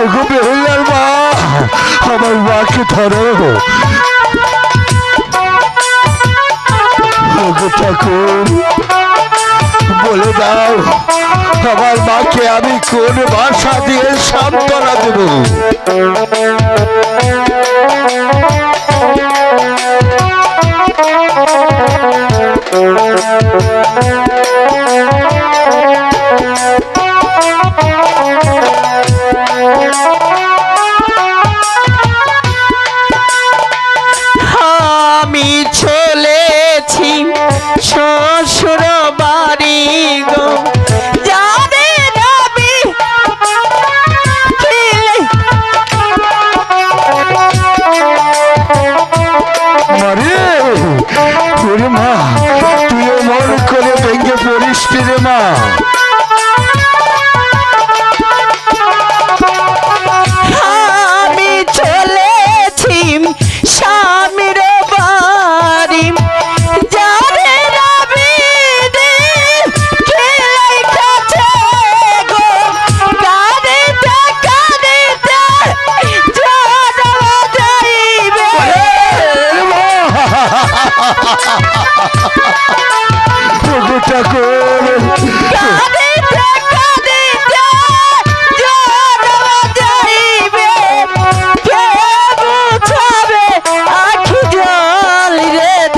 ওগো বেহুলার মা, আমার মাকে ধরো। ওগো ঠাকুর, বলে দাও, আমার মাকে আমি কোন ভাষা দিয়ে সান্ত্বনা দেব? তুইও মন করে ভেঙে পড়িস মা।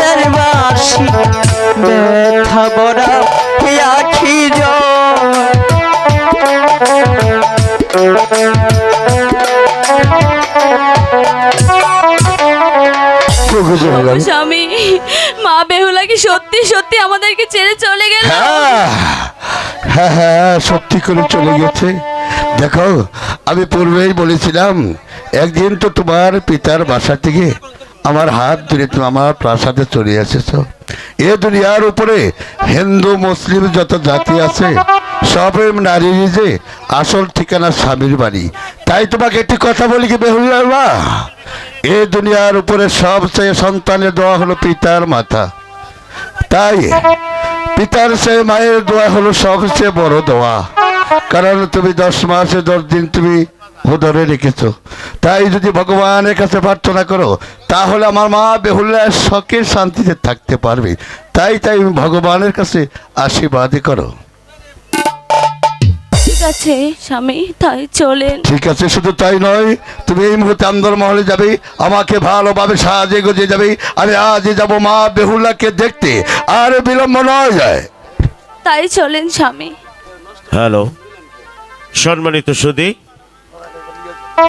দরবাসি ব্যথা বড়া আখি স্বামী মা বেহুলা কি সত্যি সত্যি আমাদেরকে ছেড়ে চলে গেল? হ্যাঁ। হ্যাঁ হ্যাঁ সত্যি করে চলে গেছে। দেখো, আমি পূর্বেই বলেছিলাম, একদিন তো তোমার পিতার বাসা থেকে আমার হাত ধরে তুমি আমার প্রাসাদে চলে এসেছ। এ দুনিয়ার উপরে হিন্দু, মুসলিম যত জাতি আছে সবের নারীরই যে আসল ঠিকানা স্বামীর বাড়ি। তাই তোমাকে একটি কথা বলি কি বেহুল্লার মা এ দুনিয়ার উপরে সবচেয়ে সন্তানের দোয়া হলো পিতার মাথা। তাই পিতার সে মায়ের দোয়া হলো সবচেয়ে বড় দোয়া। কারণ তুমি দশ মাসে দশ দিন তুমি উদরে রেখেছো। তাই যদি ভগবানের কাছে প্রার্থনা করো, তাহলে আমার মা বেহুল্লা শখে শান্তিতে থাকতে পারবে। তাই তাই ভগবানের কাছে আশীর্বাদই করো। আছে স্বামী তাই চলেন। ঠিক আছে শুধু তাই নয় তুমি এই মুহূর্তে আন্দর মহলে যাবে আমাকে ভালোভাবে সাজে গজে যাবে আমি আজই যাব মা বেহুল্লাকে দেখতে আর বিলম্ব নয়। যায় তাই চলেন স্বামী। হ্যালো সম্মানিত সুদী